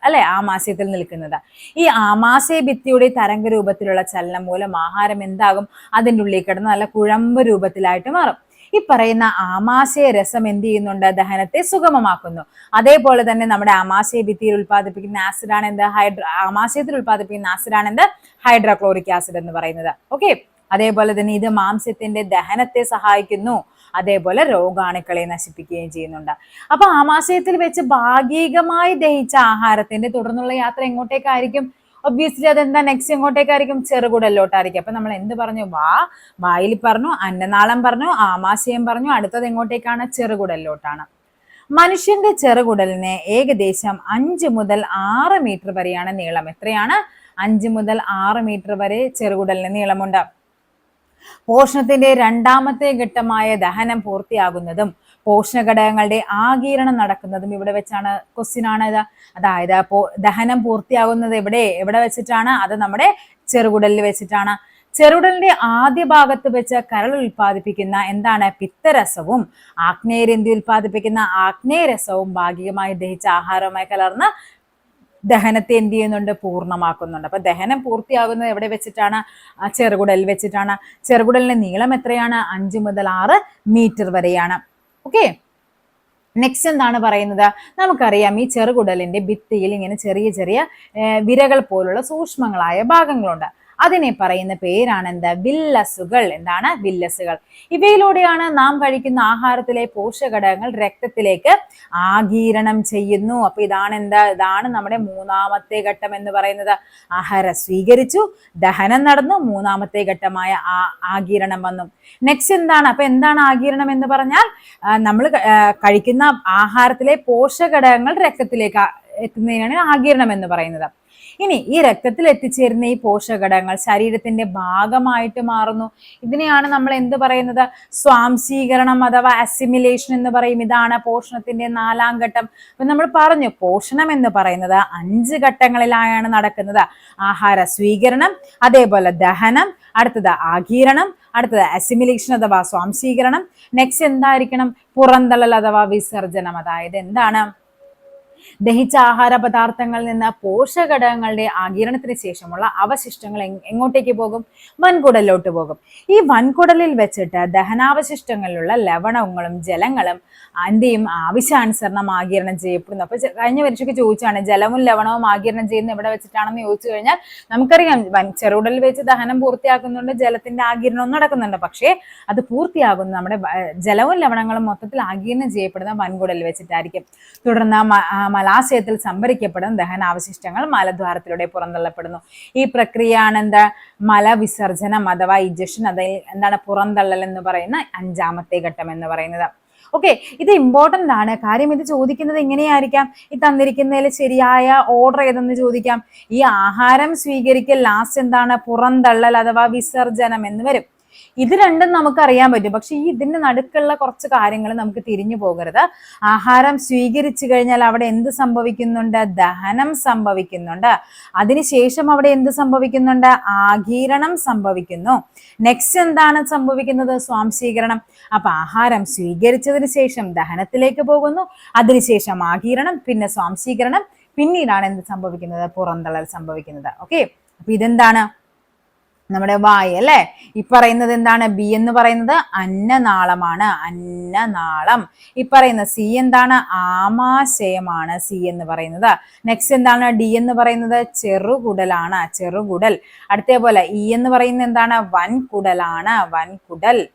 അല്ലെ ആമാശയത്തിൽ നിൽക്കുന്നത്. ഈ ആമാശയ ഭിത്തിയുടെ തരംഗ രൂപത്തിലുള്ള ചലനം മൂലം ആഹാരം എന്താകും? അതിന്റെ ഉള്ളിൽ കിടന്ന് നല്ല കുഴമ്പ് രൂപത്തിലായിട്ട് മാറും. ഈ പറയുന്ന ആമാശയ രസം എന്ത് ചെയ്യുന്നുണ്ട്? ദഹനത്തെ സുഗമമാക്കുന്നു. അതേപോലെ തന്നെ നമ്മുടെ ആമാശയ ഭിത്തിയിൽ ഉൽപ്പാദിപ്പിക്കുന്ന ആസിഡാണ് എന്ത്? ഹൈഡ്ര ആമാശയത്തിൽ ഉൽപ്പാദിപ്പിക്കുന്ന ആസിഡാണ് എന്ത്? ഹൈഡ്രോക്ലോറിക് ആസിഡ് എന്ന് പറയുന്നത്. ഓക്കെ? അതേപോലെ തന്നെ ഇത് മാംസ്യത്തിന്റെ ദഹനത്തെ സഹായിക്കുന്നു. അതേപോലെ രോഗാണുക്കളെ നശിപ്പിക്കുകയും ചെയ്യുന്നുണ്ട്. അപ്പൊ ആമാശയത്തിൽ വെച്ച് ഭാഗികമായി ദഹിച്ച ആഹാരത്തിന്റെ തുടർന്നുള്ള യാത്ര എങ്ങോട്ടേക്കായിരിക്കും? ഒബ്വിയസ്ലി അതെന്താ? നെക്സ്റ്റ് എങ്ങോട്ടേക്കായിരിക്കും? ചെറുകുടലിലോട്ടായിരിക്കും. അപ്പൊ നമ്മൾ എന്ത് പറഞ്ഞു? വാ വായിൽ പറഞ്ഞു അന്നനാളം പറഞ്ഞു ആമാശയം പറഞ്ഞു അടുത്തത് എങ്ങോട്ടേക്കാണ്? ചെറുകുടലിലോട്ടാണ്. മനുഷ്യന്റെ ചെറുകുടലിന് ഏകദേശം അഞ്ച് മുതൽ ആറ് മീറ്റർ വരെയാണ് നീളം. എത്രയാണ്? അഞ്ച് മുതൽ ആറ് മീറ്റർ വരെ ചെറുകുടലിന് നീളമുണ്ട്. പോഷണത്തിന്റെ രണ്ടാമത്തെ ഘട്ടമായ ദഹനം പൂർത്തിയാകുന്നതും പോഷണ ഘടകങ്ങളുടെ ആകീരണം നടക്കുന്നതും ഇവിടെ വെച്ചാണ് ക്വസ്റ്റ്യൻ ആണ് ഇത്. അതായത് ദഹനം പൂർത്തിയാകുന്നത് എവിടെ? എവിടെ വെച്ചിട്ടാണ്? അത് നമ്മുടെ ചെറുകുടലിൽ വെച്ചിട്ടാണ്. ചെറുകുടലിന്റെ ആദ്യ ഭാഗത്ത് വെച്ച് കരൾ ഉൽപ്പാദിപ്പിക്കുന്ന എന്താണ്? പിത്തരസവും. ആഗ്നേയരന്തി ഉൽപ്പാദിപ്പിക്കുന്ന? ആഗ്നേയരസവും ഭാഗികമായി ദഹിച്ച ആഹാരവുമായി കലർന്ന് ദഹനത്തെ എന്ത് ചെയ്യുന്നുണ്ട്? പൂർണമാക്കുന്നുണ്ട്. അപ്പൊ ദഹനം പൂർത്തിയാകുന്നത് എവിടെ വെച്ചിട്ടാണ്? ആ ചെറുകുടലിൽ വെച്ചിട്ടാണ്. ചെറുകുടലിന്റെ നീളം എത്രയാണ്? അഞ്ച് മുതൽ ആറ് മീറ്റർ വരെയാണ്. ഓക്കെ? നെക്സ്റ്റ് എന്താണ് പറയുന്നത്? നമുക്കറിയാം ഈ ചെറുകുടലിന്റെ ഭിത്തിയിൽ ഇങ്ങനെ ചെറിയ ചെറിയ വിരകൾ പോലുള്ള സൂക്ഷ്മങ്ങളായ ഭാഗങ്ങളുണ്ട്. അതിനെ പറയുന്ന പേരാണ് എന്താ വില്ലസുകൾ. എന്താണ്? വില്ലസുകൾ. ഇവയിലൂടെയാണ് നാം കഴിക്കുന്ന ആഹാരത്തിലെ പോഷകഘടകങ്ങൾ രക്തത്തിലേക്ക് ആഗീരണം ചെയ്യുന്നു. അപ്പൊ ഇതാണ് എന്താ ഇതാണ് നമ്മുടെ മൂന്നാമത്തെ ഘട്ടം എന്ന് പറയുന്നത്. ആഹാരം സ്വീകരിച്ചു ദഹനം നടന്നു മൂന്നാമത്തെ ഘട്ടമായ ആ ആഗീരണം വന്നു. നെക്സ്റ്റ് എന്താണ്? അപ്പൊ എന്താണ് ആഗീരണം എന്ന് പറഞ്ഞാൽ നമ്മൾ കഴിക്കുന്ന ആഹാരത്തിലെ പോഷകഘടകങ്ങൾ രക്തത്തിലേക്ക് എത്തുന്നതിനാണ് ആഗീരണം എന്ന് പറയുന്നത്. ഇനി ഈ രക്തത്തിൽ എത്തിച്ചേരുന്ന ഈ പോഷകഘടകങ്ങൾ ശരീരത്തിന്റെ ഭാഗമായിട്ട് മാറുന്നു. ഇതിനെയാണ് നമ്മൾ എന്ത് പറയുന്നത്? സ്വാംശീകരണം അഥവാ അസിമിലേഷൻ എന്ന് പറയും. ഇതാണ് പോഷണത്തിന്റെ നാലാം ഘട്ടം. അപ്പൊ നമ്മൾ പറഞ്ഞു പോഷണം എന്ന് പറയുന്നത് അഞ്ച് ഘട്ടങ്ങളിലായാണ് നടക്കുന്നത്. ആഹാര സ്വീകരണം അതേപോലെ ദഹനം അടുത്തത് ആകീരണം അടുത്തത് അസിമിലേഷൻ അഥവാ സ്വാംശീകരണം. നെക്സ്റ്റ് എന്തായിരിക്കണം? പുറന്തള്ളൽ അഥവാ വിസർജനം. അതായത് എന്താണ്? ദഹിച്ച ആഹാര പദാർത്ഥങ്ങളിൽ നിന്ന് പോഷകഘടകങ്ങളുടെ ആകിരണത്തിന് ശേഷമുള്ള അവശിഷ്ടങ്ങൾ എങ്ങോട്ടേക്ക് പോകും? വൻകുടലിലോട്ട് പോകും. ഈ വൻകുടലിൽ വെച്ചിട്ട് ദഹനാവശിഷ്ടങ്ങളിലുള്ള ലവണങ്ങളും ജലങ്ങളും അന്തിയും ആവശ്യാനുസരണം ആഗിരണം ചെയ്യപ്പെടുന്നു. അപ്പൊ കഴിഞ്ഞ പരീക്ഷയ്ക്ക് ചോദിച്ചാണ് ജലവും ലവണവും ആഗിരണം ചെയ്യുന്ന എവിടെ വെച്ചിട്ടാണെന്ന് ചോദിച്ചു കഴിഞ്ഞാൽ നമുക്കറിയാം ചെറുകുടലിൽ വെച്ച് ദഹനം പൂർത്തിയാക്കുന്നുണ്ട് ജലത്തിന്റെ ആകിരണവും നടക്കുന്നുണ്ട്. പക്ഷേ അത് പൂർത്തിയാകുന്നു നമ്മുടെ ജലവും ലവണങ്ങളും മൊത്തത്തിൽ ആഗിരണം ചെയ്യപ്പെടുന്ന വൻകുടലിൽ വെച്ചിട്ടായിരിക്കും. തുടർന്ന് മലാശയത്തിൽ സംഭരിക്കപ്പെടുന്ന ദഹനാവശിഷ്ടങ്ങൾ മലദ്വാരത്തിലൂടെ പുറന്തള്ളപ്പെടുന്നു. ഈ പ്രക്രിയയാണ് എന്താ? മലവിസർജനം അഥവാ ഇജക്ഷൻ അതിൽ എന്താണ് പുറന്തള്ളൽ എന്ന് പറയുന്ന അഞ്ചാമത്തെ ഘട്ടം എന്ന് പറയുന്നത്. ഓക്കെ ഇത് ഇമ്പോർട്ടന്റ് ആണ്. കാര്യം ഇത് ചോദിക്കുന്നത് എങ്ങനെയായിരിക്കാം ഈ തന്നിരിക്കുന്നതിൽ ശരിയായ ഓർഡർ ഏതെന്ന് ചോദിക്കാം. ഈ ആഹാരം സ്വീകരിക്കൽ ലാസ്റ്റ് എന്താണ്? പുറന്തള്ളൽ അഥവാ വിസർജനം എന്ന് വരും. ഇത് രണ്ടും നമുക്ക് അറിയാൻ പറ്റും. പക്ഷെ ഈ ഇതിന്റെ നടുക്കുള്ള കുറച്ച് കാര്യങ്ങൾ നമുക്ക് തിരിഞ്ഞു പോകരുത്. ആഹാരം സ്വീകരിച്ചു കഴിഞ്ഞാൽ അവിടെ എന്ത് സംഭവിക്കുന്നുണ്ട്? ദഹനം സംഭവിക്കുന്നുണ്ട്. അതിനുശേഷം അവിടെ എന്ത് സംഭവിക്കുന്നുണ്ട്? ആകീരണം സംഭവിക്കുന്നു. നെക്സ്റ്റ് എന്താണ് സംഭവിക്കുന്നത്? സ്വാംശീകരണം. അപ്പൊ ആഹാരം സ്വീകരിച്ചതിന് ശേഷം ദഹനത്തിലേക്ക് പോകുന്നു. അതിനുശേഷം ആകീരണം പിന്നെ സ്വാംശീകരണം. പിന്നീടാണ് എന്ത് സംഭവിക്കുന്നത്? പുറന്തള്ളൽ സംഭവിക്കുന്നത്. ഓക്കെ അപ്പൊ ഇതെന്താണ്? നമ്മുടെ വായ അല്ലെ? ഈ പറയുന്നത് എന്താണ്? ബി എന്ന് പറയുന്നത് അന്നനാളമാണ്. അന്നനാളം. ഈ പറയുന്ന സി എന്താണ്? ആമാശയമാണ് സി എന്ന് പറയുന്നത്. നെക്സ്റ്റ് എന്താണ്? ഡി എന്ന് പറയുന്നത് ചെറുകുടലാണ്. ചെറുകുടൽ. അടുത്തേപോലെ ഇ എന്ന് പറയുന്നത് എന്താണ്? വൻകുടലാണ്. വൻകുടൽ.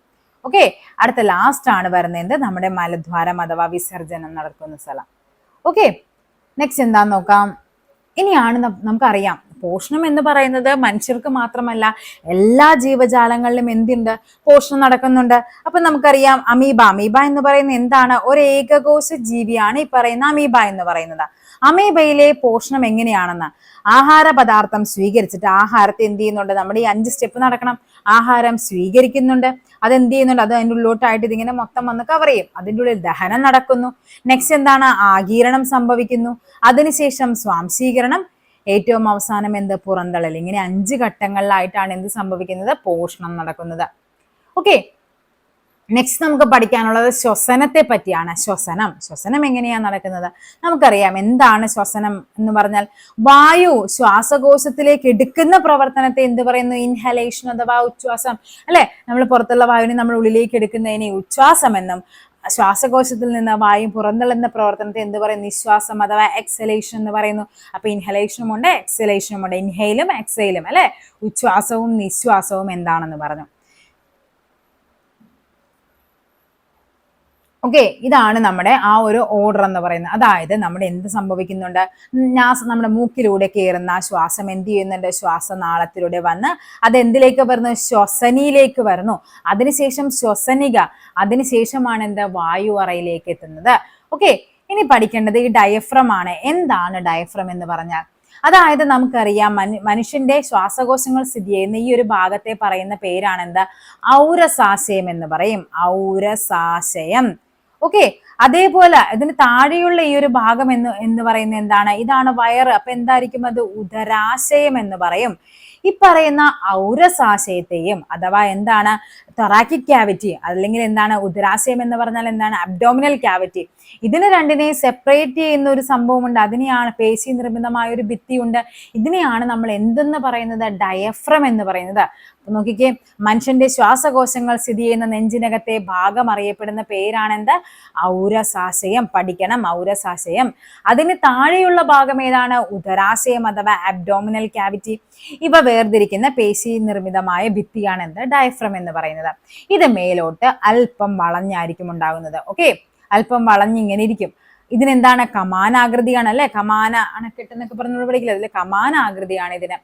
ഓക്കെ അടുത്ത ലാസ്റ്റ് ആണ് വരുന്നത് നമ്മുടെ മലദ്വാരം അഥവാ വിസർജനം നടക്കുന്ന സ്ഥലം. ഓക്കെ നെക്സ്റ്റ് എന്താന്ന് നോക്കാം. ഇനിയാണ് നമുക്കറിയാം പോഷണം എന്ന് പറയുന്നത് മനുഷ്യർക്ക് മാത്രമല്ല എല്ലാ ജീവജാലങ്ങളിലും എന്തുണ്ട്? പോഷണം നടക്കുന്നുണ്ട്. അപ്പൊ നമുക്കറിയാം അമീബ. അമീബ എന്ന് പറയുന്നത് എന്താണ്? ഒരു ഏകകോശ ജീവിയാണ് ഈ പറയുന്ന അമീബ എന്ന് പറയുന്നത്. അമീബയിലെ പോഷണം എങ്ങനെയാണെന്ന്? ആഹാര പദാർത്ഥം സ്വീകരിച്ചിട്ട് ആഹാരത്തെ എന്ത് ചെയ്യുന്നുണ്ട്? നമ്മുടെ ഈ അഞ്ച് സ്റ്റെപ്പ് നടക്കണം. ആഹാരം സ്വീകരിക്കുന്നുണ്ട്. അത് എന്ത് ചെയ്യുന്നുണ്ട്? അത് അതിന്റെ ഉള്ളിലോട്ടായിട്ട് ഇതിങ്ങനെ മൊത്തം വന്ന് കവർ ചെയ്യും. അതിന്റെ ഉള്ളിൽ ദഹനം നടക്കുന്നു. നെക്സ്റ്റ് എന്താണ്? ആകീരണം സംഭവിക്കുന്നു. അതിനുശേഷം സ്വാംശീകരണം ഏറ്റവും അവസാനം എന്ത്? പുറന്തള്ളൽ. ഇങ്ങനെ അഞ്ച് ഘട്ടങ്ങളിലായിട്ടാണ് എന്ത് സംഭവിക്കുന്നത്? പോഷണം നടക്കുന്നത്. ഓക്കെ നെക്സ്റ്റ് നമുക്ക് പഠിക്കാനുള്ളത് ശ്വസനത്തെ പറ്റിയാണ്. ശ്വസനം. ശ്വസനം എങ്ങനെയാണ് നടക്കുന്നത്? നമുക്കറിയാം എന്താണ് ശ്വസനം എന്ന് പറഞ്ഞാൽ വായു ശ്വാസകോശത്തിലേക്ക് എടുക്കുന്ന പ്രവർത്തനത്തെ എന്ത് പറയുന്നു? ഇൻഹലേഷൻ അഥവാ ഉച്ഛ്വാസം. അല്ലെ? നമ്മൾ പുറത്തുള്ള വായുവിനെ നമ്മൾ ഉള്ളിലേക്ക് എടുക്കുന്നതിനെ ഉച്ഛ്വാസം എന്നും ശ്വാസകോശത്തിൽ നിന്ന് വായു പുറന്തള്ളുന്ന പ്രവർത്തനത്തെ എന്ത് പറയും നിശ്വാസം അഥവാ എക്സലേഷൻ എന്ന് പറയുന്നു. അപ്പൊ ഇൻഹലേഷനും ഉണ്ട് എക്സലേഷനും ഉണ്ട്. ഇൻഹെയിലും എക്സൈലും അല്ലെ? ഉച്ഛ്വാസവും നിശ്വാസവും എന്താണെന്ന് പറഞ്ഞു. ഓക്കെ ഇതാണ് നമ്മുടെ ആ ഒരു ഓർഡർ എന്ന് പറയുന്നത്. അതായത് നമ്മുടെ എന്ത് സംഭവിക്കുന്നുണ്ട്? നാസ് നമ്മുടെ മൂക്കിലൂടെ കയറുന്ന ശ്വാസം എന്ത് ചെയ്യുന്നുണ്ട്? ശ്വാസനാളത്തിലൂടെ വന്ന് അത് എന്തിലേക്ക് വരുന്നു? ശ്വസനിയിലേക്ക് വരുന്നു. അതിനുശേഷം ശ്വസനിക അതിനുശേഷമാണ് എന്താ? വായു അറയിലേക്ക് എത്തുന്നത്. ഓക്കെ ഇനി പഠിക്കേണ്ടത് ഈ ഡയഫ്രം ആണ്. എന്താണ് ഡയഫ്രം എന്ന് പറഞ്ഞാൽ? അതായത് നമുക്കറിയാം മനു മനുഷ്യന്റെ ശ്വാസകോശങ്ങൾ സ്ഥിതി ചെയ്യുന്ന ഈ ഒരു ഭാഗത്തെ പറയുന്ന പേരാണ് എന്താ? ഔരസാശയം എന്ന് പറയും. ഔരസാശയം. ഓക്കെ അതേപോലെ ഇതിന് താഴെയുള്ള ഈ ഒരു ഭാഗം എന്ന് എന്ന് പറയുന്നത് എന്താണ്? ഇതാണ് വയറ്. അപ്പൊ എന്തായിരിക്കും അത്? ഉദരാശയം എന്ന് പറയും. ഈ പറയുന്ന ഔരസാശയത്തെയും അഥവാ എന്താണ്? തൊറാക്കിക് ക്യാവിറ്റി അല്ലെങ്കിൽ എന്താണ് ഉദരാശയം എന്ന് പറഞ്ഞാൽ എന്താണ് അബ്ഡോമിനൽ ക്യാവിറ്റി ഇതിനെ രണ്ടിനെയും സെപ്പറേറ്റ് ചെയ്യുന്ന ഒരു സംഭവമുണ്ട്. അതിനെയാണ് പേശി നിർമ്മിതമായ ഒരു ഭിത്തിയുണ്ട്. ഇതിനെയാണ് നമ്മൾ എന്തെന്ന് പറയുന്നത്? ഡയഫ്രം എന്ന് പറയുന്നത്. അപ്പൊ നോക്കിക്കേ മനുഷ്യന്റെ ശ്വാസകോശങ്ങൾ സ്ഥിതി ചെയ്യുന്ന നെഞ്ചിനകത്തെ ഭാഗം അറിയപ്പെടുന്ന പേരാണെന്ത്? ഔരസാശയം. പഠിക്കണം. ഔരസാശയം. അതിന് താഴെയുള്ള ഭാഗം ഏതാണ്? ഉദരാശയം അഥവാ അബ്ഡോമിനൽ ക്യാവിറ്റി ഇവ വേർതിരിക്കുന്ന പേശി നിർമ്മിതമായ ഭിത്തിയാണ് എന്ത് ഡയഫ്രം എന്ന് പറയുന്നത്. ഇത് മേലോട്ട് അല്പം വളഞ്ഞായിരിക്കും ഉണ്ടാകുന്നത്. ഓക്കെ അല്പം വളഞ്ഞിങ്ങനെ ഇരിക്കും. ഇതിനെന്താണ്? കമാനാകൃതിയാണ് അല്ലെ? കമാന അണക്കെട്ട് എന്നൊക്കെ പറഞ്ഞു പഠിക്കില്ല? അതിൽ കമാനാകൃതിയാണ് ഇതിന്.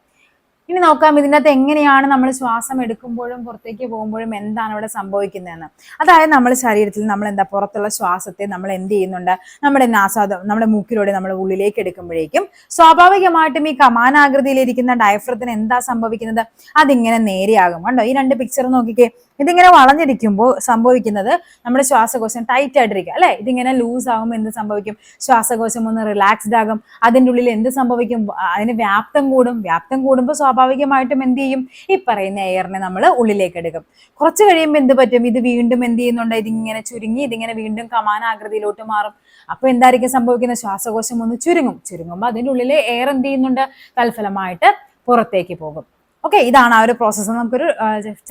ഇനി നോക്കാം ഇതിനകത്ത് എങ്ങനെയാണ് നമ്മൾ ശ്വാസം എടുക്കുമ്പോഴും പുറത്തേക്ക് പോകുമ്പോഴും എന്താണ് ഇവിടെ സംഭവിക്കുന്നതെന്ന്. അതായത് നമ്മൾ ശരീരത്തിൽ നമ്മൾ എന്താ പുറത്തുള്ള ശ്വാസത്തെ നമ്മൾ എന്ത് ചെയ്യുന്നുണ്ട്? നമ്മുടെ നാസാദം നമ്മുടെ മൂക്കിലൂടെ നമ്മൾ ഉള്ളിലേക്ക് എടുക്കുമ്പോഴേക്കും സ്വാഭാവികമായിട്ടും ഈ കമാനാകൃതിയിലിരിക്കുന്ന ഡയഫ്രത്തിന് എന്താ സംഭവിക്കുന്നത്? അതിങ്ങനെ നേരെയാകും. കണ്ടോ? ഈ രണ്ട് പിക്ചർ നോക്കിക്കേ. ഇതിങ്ങനെ വളഞ്ഞിരിക്കുമ്പോൾ സംഭവിക്കുന്നത് നമ്മുടെ ശ്വാസകോശം ടൈറ്റ് ആയിട്ടിരിക്കുക അല്ലെ? ഇതിങ്ങനെ ലൂസ് ആകുമ്പോൾ എന്ത് സംഭവിക്കും? ശ്വാസകോശം ഒന്ന് റിലാക്സ്ഡ് ആകും. അതിന്റെ ഉള്ളിൽ എന്ത് സംഭവിക്കും? അതിന് വ്യാപ്തം കൂടും. വ്യാപ്തം കൂടുമ്പോൾ സ്വാഭാവികമായിട്ടും എന്ത് ചെയ്യും? ഈ പറയുന്ന എയറിനെ നമ്മൾ ഉള്ളിലേക്ക് എടുക്കും. കുറച്ച് കഴിയുമ്പോൾ എന്ത് പറ്റും? ഇത് വീണ്ടും എന്ത് ചെയ്യുന്നുണ്ട്? ഇതിങ്ങനെ ചുരുങ്ങി ഇതിങ്ങനെ വീണ്ടും കമാനാകൃതിയിലോട്ട് മാറും. അപ്പോൾ എന്തായിരിക്കും സംഭവിക്കുന്നത്? ശ്വാസകോശം ഒന്ന് ചുരുങ്ങും. ചുരുങ്ങുമ്പോൾ അതിന്റെ ഉള്ളിലെ എയർ എന്ത് ചെയ്യുന്നുണ്ട്? തൽഫലമായിട്ട് പുറത്തേക്ക് പോകും. ഓക്കെ ഇതാണ് ആ ഒരു പ്രോസസ്സ് നമുക്കൊരു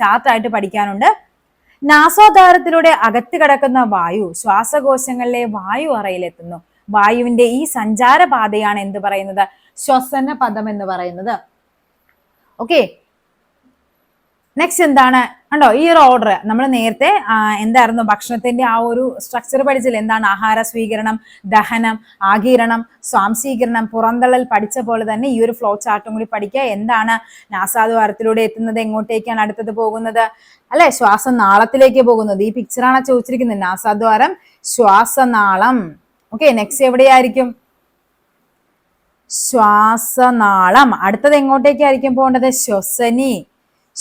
ചാർട്ടായിട്ട് പഠിക്കാനുണ്ട്. നാസോദ്വാരത്തിലൂടെ അകത്ത് കിടക്കുന്ന വായു ശ്വാസകോശങ്ങളിലെ വായു അറയിലെത്തുന്നു. വായുവിന്റെ ഈ സഞ്ചാരപാതയാണ് എന്ത് പറയുന്നത്? ശ്വസന പദം എന്ന് പറയുന്നത്. ഓക്കെ നെക്സ്റ്റ് എന്താണ്? കണ്ടോ ഈ ഒരു ഓർഡർ നമ്മൾ നേരത്തെ എന്തായിരുന്നു ഭക്ഷണത്തിന്റെ ആ ഒരു സ്ട്രക്ചർ പഠിച്ചില്ല എന്താണ് ആഹാര സ്വീകരണം ദഹനം ആകീരണം സ്വാംശീകരണം പുറന്തള്ളൽ പഠിച്ച പോലെ തന്നെ ഈ ഒരു ഫ്ലോ ചാർട്ടും കൂടി പഠിക്കുക. എന്താണ് നാസാദ്വാരത്തിലൂടെ എത്തുന്നത് എങ്ങോട്ടേക്കാണ് അടുത്തത് പോകുന്നത്? അല്ലെ? ശ്വാസം നാളത്തിലേക്ക് പോകുന്നത്. ഈ പിക്ചറാണ് ചോദിച്ചിരിക്കുന്നത്? നാസാദ്വാരം ശ്വാസനാളം. ഓക്കെ നെക്സ്റ്റ് എവിടെയായിരിക്കും? ശ്വാസനാളം. അടുത്തത് എങ്ങോട്ടേക്കായിരിക്കും പോകേണ്ടത്? ശ്വസനി.